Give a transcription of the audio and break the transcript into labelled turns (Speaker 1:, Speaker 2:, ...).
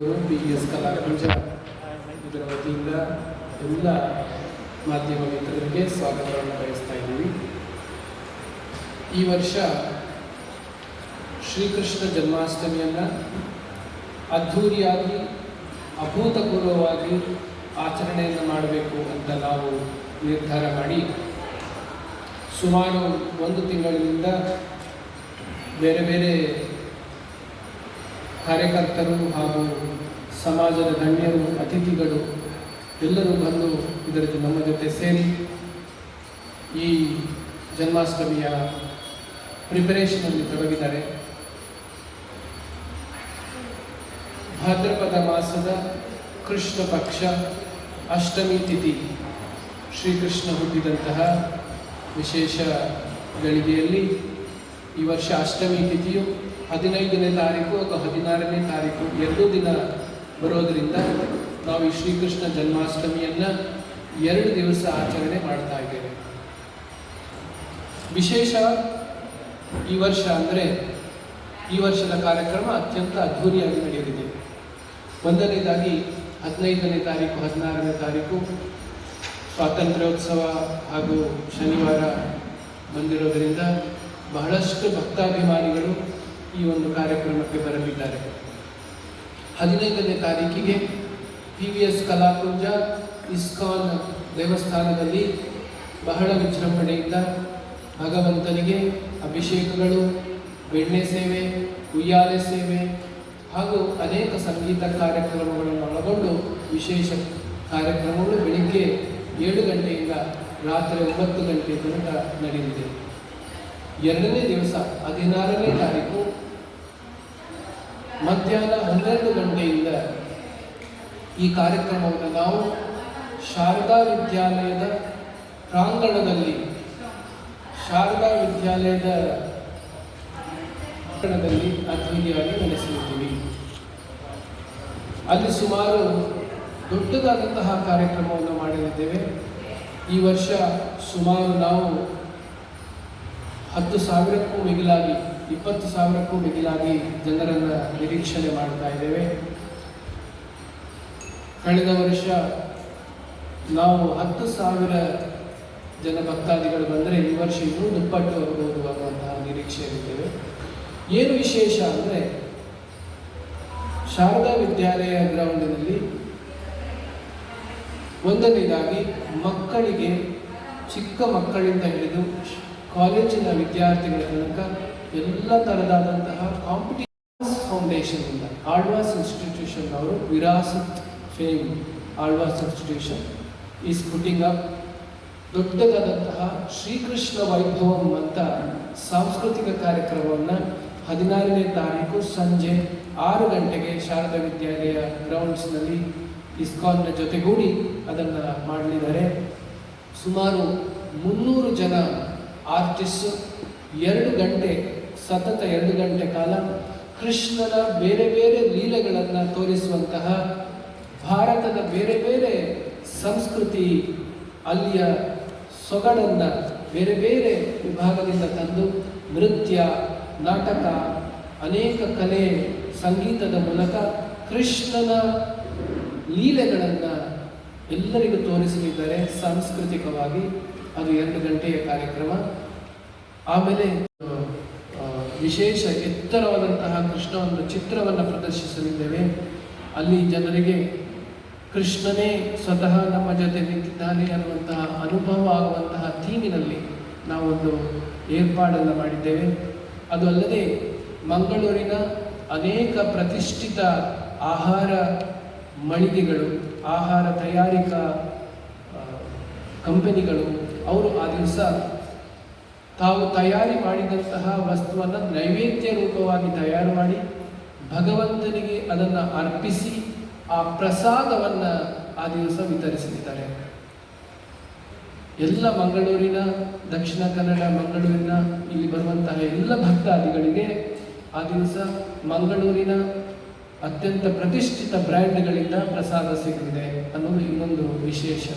Speaker 1: P S ಕಲಾಕುಂಜ ಇದರ ವತಿಯಿಂದ ಎಲ್ಲ ಮಾಧ್ಯಮ ಮಿತ್ರರಿಗೆ ಸ್ವಾಗತವನ್ನು ಬಯಸ್ತಾ ಇದ್ದೀವಿ. ಈ ವರ್ಷ ಶ್ರೀಕೃಷ್ಣ ಜನ್ಮಾಷ್ಟಮಿಯನ್ನು ಅದ್ಧೂರಿಯಾಗಿ, ಅಭೂತಪೂರ್ವವಾಗಿ ಆಚರಣೆಯನ್ನು ಮಾಡಬೇಕು ಅಂತ ನಾವು ನಿರ್ಧಾರ ಮಾಡಿ ಸುಮಾರು ಒಂದು ತಿಂಗಳಿನಿಂದ ಬೇರೆ ಬೇರೆ ಕಾರ್ಯಕರ್ತರು ಹಾಗೂ ಸಮಾಜದ ಗಣ್ಯರು, ಅತಿಥಿಗಳು ಎಲ್ಲರೂ ಬಂದು ಇದರ ನಮ್ಮ ಜೊತೆ ಸೇರಿ ಈ ಜನ್ಮಾಷ್ಟಮಿಯ ಪ್ರಿಪರೇಷನಲ್ಲಿ ತೊಡಗಿದ್ದಾರೆ. ಭಾದ್ರಪದ ಮಾಸದ ಕೃಷ್ಣ ಪಕ್ಷ ಅಷ್ಟಮಿ ತಿಥಿ ಶ್ರೀಕೃಷ್ಣ ಹುಟ್ಟಿದಂತಹ ವಿಶೇಷ ಗಳಿಗೆಯಲ್ಲಿ ಈ ವರ್ಷ ಅಷ್ಟಮಿ ತಿಥಿಯು ಹದಿನೈದನೇ ತಾರೀಕು ಅಥವಾ ಹದಿನಾರನೇ ತಾರೀಕು ಎರಡು ದಿನ ಬರೋದರಿಂದ ನಾವು ಈ ಶ್ರೀಕೃಷ್ಣ ಜನ್ಮಾಷ್ಟಮಿಯನ್ನು ಎರಡು ದಿವಸ ಆಚರಣೆ ಮಾಡ್ತಾ ಇದ್ದೇವೆ. ವಿಶೇಷ ಈ ವರ್ಷ ಅಂದರೆ ಈ ವರ್ಷದ ಕಾರ್ಯಕ್ರಮ ಅತ್ಯಂತ ಅದ್ಧೂರಿಯಾಗಿ ನಡೆಯಲಿದೆ. ಒಂದನೇದಾಗಿ ಹದಿನೈದನೇ ತಾರೀಕು, ಹದಿನಾರನೇ ತಾರೀಕು ಸ್ವಾತಂತ್ರ್ಯೋತ್ಸವ ಹಾಗೂ ಶನಿವಾರ ಬಂದಿರೋದರಿಂದ ಬಹಳಷ್ಟು ಭಕ್ತಾಭಿಮಾನಿಗಳು ಈ ಒಂದು ಕಾರ್ಯಕ್ರಮಕ್ಕೆ ಬರಲಿದ್ದಾರೆ. ಹದಿನೈದನೇ ತಾರೀಕಿಗೆ P V S Kalakunja ISKCON ದೇವಸ್ಥಾನದಲ್ಲಿ ಬಹಳ ವಿಜೃಂಭಣೆಯಿಂದ ಭಗವಂತನಿಗೆ ಅಭಿಷೇಕಗಳು, ಬೆಣ್ಣೆ ಸೇವೆ, ಉಯ್ಯಾಲೆ ಸೇವೆ ಹಾಗೂ ಅನೇಕ ಸಂಗೀತ ಕಾರ್ಯಕ್ರಮಗಳನ್ನು ಒಳಗೊಂಡು ವಿಶೇಷ ಕಾರ್ಯಕ್ರಮಗಳು ಬೆಳಿಗ್ಗೆ ಏಳು ಗಂಟೆಯಿಂದ ರಾತ್ರಿ ಒಂಬತ್ತು ಗಂಟೆ ತನಕ ನಡೆಯಲಿದೆ. ಎರಡನೇ ದಿವಸ ಹದಿನಾರನೇ ತಾರೀಕು ಮಧ್ಯಾಹ್ನ ಹನ್ನೆರಡು ಗಂಟೆಯಿಂದ ಈ ಕಾರ್ಯಕ್ರಮವನ್ನು ನಾವು ಶಾರದಾ ವಿದ್ಯಾಲಯದ ಪ್ರಾಂಗಣದಲ್ಲಿ, ಶಾರದಾ ವಿದ್ಯಾಲಯದ ಪಟ್ಟಣದಲ್ಲಿ ಅದ್ವಿತೀಯವಾಗಿ ನಡೆಸಲಿದ್ದೀವಿ. ಅಲ್ಲಿ ಸುಮಾರು ದೊಡ್ಡದಾದಂತಹ ಕಾರ್ಯಕ್ರಮವನ್ನು ಮಾಡಲಿದ್ದೇವೆ ಈ ವರ್ಷ ಸುಮಾರು ನಾವು ಹತ್ತು ಸಾವಿರಕ್ಕೂ ಮಿಗಿಲಾಗಿ, ಇಪ್ಪತ್ತು ಸಾವಿರಕ್ಕೂ ಮಿಗಿಲಾಗಿ ಜನರನ್ನು ನಿರೀಕ್ಷಣೆ ಮಾಡ್ತಾ ಇದ್ದೇವೆ. ಕಳೆದ ವರ್ಷ ನಾವು ಹತ್ತು ಸಾವಿರ ಜನ ಭಕ್ತಾದಿಗಳು ಬಂದರೆ ಈ ವರ್ಷ ಇನ್ನೂ ದುಪ್ಪಟ್ಟು ಹೋಗುವುದು ಅನ್ನುವಂತಹ ನಿರೀಕ್ಷೆಯಲ್ಲಿದ್ದೇವೆ. ಏನು ವಿಶೇಷ ಅಂದರೆ, ಶಾರದಾ ವಿದ್ಯಾಲಯ ಗ್ರೌಂಡಿನಲ್ಲಿ ಒಂದನೇದಾಗಿ ಮಕ್ಕಳಿಗೆ ಚಿಕ್ಕ ಮಕ್ಕಳಿಂದ ಹಿಡಿದು ಕಾಲೇಜಿನ ವಿದ್ಯಾರ್ಥಿಗಳ ತನಕ ಎಲ್ಲ ಥರದಾದಂತಹ ಕಾಂಪಿಟೇಷನ್ ಫೌಂಡೇಶನ್ ಇಂದ ಆಳ್ವಾಸ್ ಇನ್ಸ್ಟಿಟ್ಯೂಷನ್ ಅವರು Virasat fame Alvas institution is putting up ದೊಡ್ಡದಾದಂತಹ ಶ್ರೀಕೃಷ್ಣ ವೈಭವಂ ಅಂತ ಸಾಂಸ್ಕೃತಿಕ ಕಾರ್ಯಕ್ರಮವನ್ನು ಹದಿನಾರನೇ ತಾರೀಕು ಸಂಜೆ ಆರು ಗಂಟೆಗೆ ಶಾರದಾ ವಿದ್ಯಾಲಯ ಗ್ರೌಂಡ್ಸ್ನಲ್ಲಿ ಇಸ್ಕಾನ್ನ ಜೊತೆಗೂಡಿ ಅದನ್ನು ಮಾಡಲಿದ್ದಾರೆ. ಸುಮಾರು ಮುನ್ನೂರು ಜನ ಆರ್ಟಿಸ್ಟ್ ಎರಡು ಗಂಟೆ, ಸತತ ಎರಡು ಗಂಟೆ ಕಾಲ ಕೃಷ್ಣನ ಬೇರೆ ಬೇರೆ ಲೀಲೆಗಳನ್ನು ತೋರಿಸುವಂತಹ ಭಾರತದ ಬೇರೆ ಬೇರೆ ಸಂಸ್ಕೃತಿ, ಅಲ್ಲಿಯ ಸೊಗಡನ್ನು ಬೇರೆ ಬೇರೆ ವಿಭಾಗದಿಂದ ತಂದು ನೃತ್ಯ, ನಾಟಕ, ಅನೇಕ ಕಲೆ, ಸಂಗೀತದ ಮೂಲಕ ಕೃಷ್ಣನ ಲೀಲೆಗಳನ್ನು ಎಲ್ಲರಿಗೂ ತೋರಿಸಲಿದ್ದಾರೆ ಸಾಂಸ್ಕೃತಿಕವಾಗಿ. ಅದು ಎರಡು ಗಂಟೆಯ ಕಾರ್ಯಕ್ರಮ. ಆಮೇಲೆ ವಿಶೇಷ ಎತ್ತರವಾದಂತಹ ಕೃಷ್ಣ ಒಂದು ಚಿತ್ರವನ್ನು ಪ್ರದರ್ಶಿಸಲಿದ್ದೇವೆ. ಅಲ್ಲಿ ಜನರಿಗೆ ಕೃಷ್ಣನೇ ಸ್ವತಃ ನಮ್ಮ ಜೊತೆ ನಿಂತಿದ್ದಾನೆ ಅನ್ನುವಂತಹ ಅನುಭವ ಆಗುವಂತಹ ಥೀಮಿನಲ್ಲಿ ನಾವೊಂದು ಏರ್ಪಾಡನ್ನು ಮಾಡಿದ್ದೇವೆ. ಅದು ಅಲ್ಲದೆ ಮಂಗಳೂರಿನ ಅನೇಕ ಪ್ರತಿಷ್ಠಿತ ಆಹಾರ ಮಳಿಗೆಗಳು, ಆಹಾರ ತಯಾರಿಕಾ ಕಂಪನಿಗಳು ಅವರು ಆ ದಿವಸ ತಾವು ತಯಾರಿ ಮಾಡಿದಂತಹ ವಸ್ತುವನ್ನು ನೈವೇದ್ಯ ರೂಪವಾಗಿ ತಯಾರು ಮಾಡಿ ಭಗವಂತನಿಗೆ ಅದನ್ನು ಅರ್ಪಿಸಿ ಆ ಪ್ರಸಾದವನ್ನು ಆ ದಿವಸ ವಿತರಿಸಲಿದ್ದಾರೆ. ಎಲ್ಲ ಮಂಗಳೂರಿನ, ದಕ್ಷಿಣ ಕನ್ನಡ ಮಂಗಳೂರಿನ, ಇಲ್ಲಿ ಬರುವಂತಹ ಎಲ್ಲ ಭಕ್ತಾದಿಗಳಿಗೆ ಆ ದಿವಸ ಮಂಗಳೂರಿನ ಅತ್ಯಂತ ಪ್ರತಿಷ್ಠಿತ ಬ್ರ್ಯಾಂಡ್ಗಳಿಂದ ಪ್ರಸಾದ ಸಿಗಲಿದೆ ಅನ್ನೋದು ಇನ್ನೊಂದು ವಿಶೇಷ.